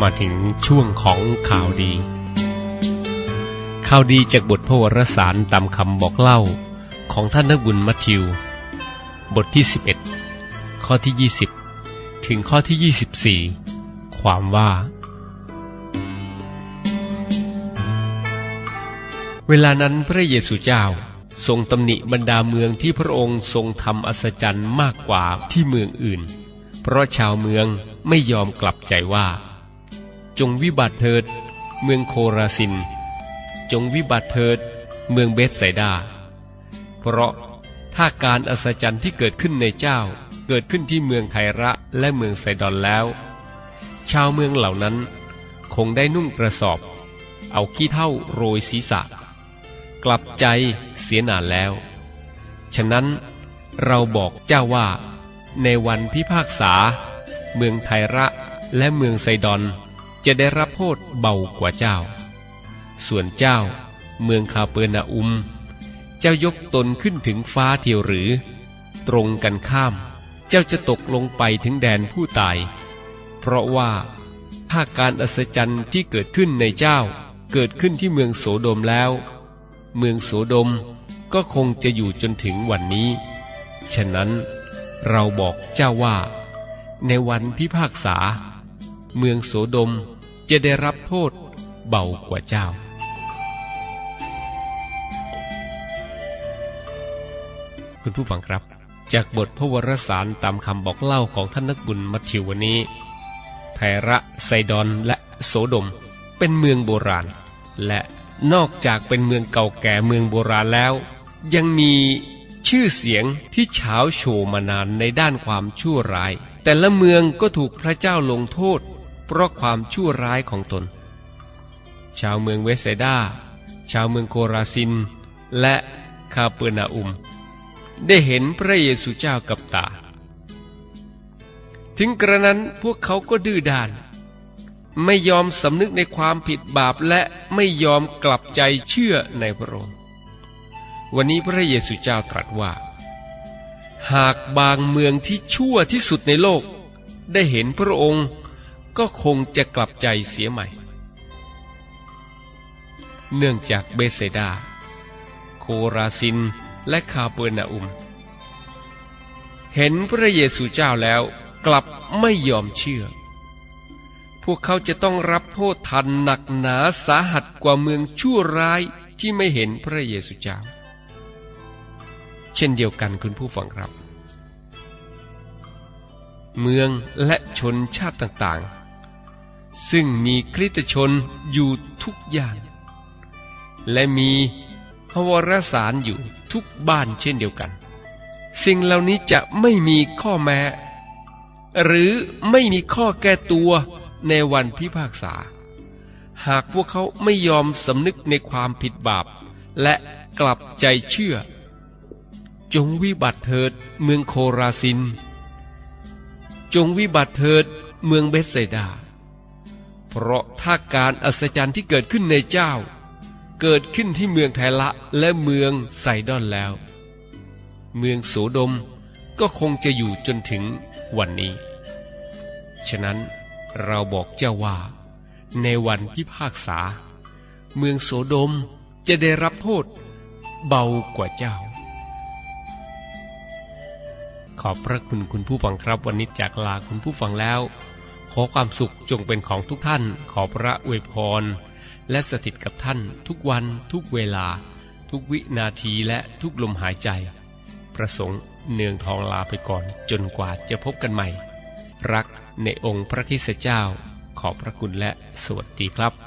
มาถึงช่วงของข่าวดี ข่าวดีจากบทพระวรสารตามคำบอกเล่าของท่านนักบุญมัทธิว บทที่ 11 ข้อที่ 20 ถึงข้อที่ 24 ความว่า เวลานั้นพระเยซูเจ้าทรงตำหนิบรรดาเมืองที่พระองค์ทรงทำอัศจรรย์มากกว่าที่เมืองอื่น เพราะชาวเมืองไม่ยอมกลับใจว่า จงวิบัติเถิด เมืองโคราซิน จงวิบัติเถิด เมืองเบธไซดา เพราะถ้าการอัศจรรย์ที่เกิดขึ้นในเจ้าเกิดขึ้นที่เมืองไทระและเมืองไซดอนแล้ว ชาวเมืองเหล่านั้นคงได้นุ่งกระสอบ เอาขี้เท่าโรยศีรษะ กลับใจเสียนานแล้ว ฉะนั้นเราบอกเจ้าว่า ในวันพิพากษา เมืองไทระและเมืองไซดอน จะได้รับโทษเบากว่าเจ้า ส่วนเจ้า เมืองคาเปอร์นาอุม เจ้ายกตนขึ้นถึงฟ้าเทียวหรือ ตรงกันข้าม เจ้าจะตกลงไปถึงแดนผู้ตาย เพราะว่าถ้าการอัศจรรย์ที่เกิดขึ้นในเจ้า เกิดขึ้นที่เมืองโสโดมแล้ว เมืองโสโดมก็คงจะอยู่จนถึงวันนี้ ฉะนั้นเราบอกเจ้าว่า ในวันพิพากษา เมืองโสดม จะได้รับโทษเบากว่าเจ้า คุณผู้ฟังครับ จากบทพระวรสารตามคำบอกเล่าของท่านนักบุญมัทธิววันนี้ไทระไซดอนและโสดม เป็นเมืองโบราณ และนอกจากเป็นเมืองเก่าแก่เมืองโบราณแล้ว ยังมีชื่อเสียงที่เฉาโชมานานในด้านความชั่วร้าย แต่ละเมืองก็ถูกพระเจ้าลงโทษ เพราะความชั่วร้ายของตน ชาวเมืองเวสไซดา ชาวเมืองโคราซิน และคาเปอร์นาอุม ได้เห็นพระเยซูเจ้ากับตา ถึงกระนั้นพวกเขาก็ดื้อด้าน ไม่ยอมสำนึกในความผิดบาปและไม่ยอมกลับใจเชื่อในพระองค์ วันนี้พระเยซูเจ้าตรัสว่า หากบางเมืองที่ชั่วที่สุดในโลกได้เห็นพระองค์ ก็คงจะกลับใจเสียใหม่ เนื่องจากเบเซดา โคราซินและคาเปอร์นาอุม เห็นพระเยซูเจ้าแล้วกลับไม่ยอมเชื่อ พวกเขาจะต้องรับโทษทันหนักหนาสาหัสกว่าเมืองชั่วร้ายที่ไม่เห็นพระเยซูเจ้า เช่นเดียวกันคุณผู้ฟังครับ เมืองและชนชาติต่างๆ ซึ่งมีคริสตชนอยู่ทุกอย่างและมีพวรสารอยู่ทุกบ้านเช่นเดียวกัน สิ่งเหล่านี้จะไม่มีข้อแม้ หรือไม่มีข้อแก้ตัวในวันพิพากษา หากพวกเขาไม่ยอมสำนึกในความผิดบาป และกลับใจเชื่อ จงวิบัติเถิดเมืองโคราซิน จงวิบัติเถิดเมืองเบธไซดา เพราะถ้าการอัศจรรย์ที่เกิดขึ้นในเจ้า เกิดขึ้นที่เมืองไทละและเมืองไซดอนแล้ว เมืองโสโดมก็คงจะอยู่จนถึงวันนี้ ฉะนั้นเราบอกเจ้าว่า ในวันพิพากษา เมืองโสโดมจะได้รับโทษเบากว่าเจ้า ขอบพระคุณคุณผู้ฟังครับวันนี้จากลาคุณผู้ฟังแล้ว ขอความสุขจงเป็นของทุกท่าน ขอพระอวยพร และสถิตกับท่านทุกวันทุกเวลา ทุกวินาทีและทุกลมหายใจ ประสงค์เนืองทองลาไปก่อนจนกว่าจะพบกันใหม่ รักในองค์พระคิสเจ้า ขอบพระคุณและสวัสดีครับ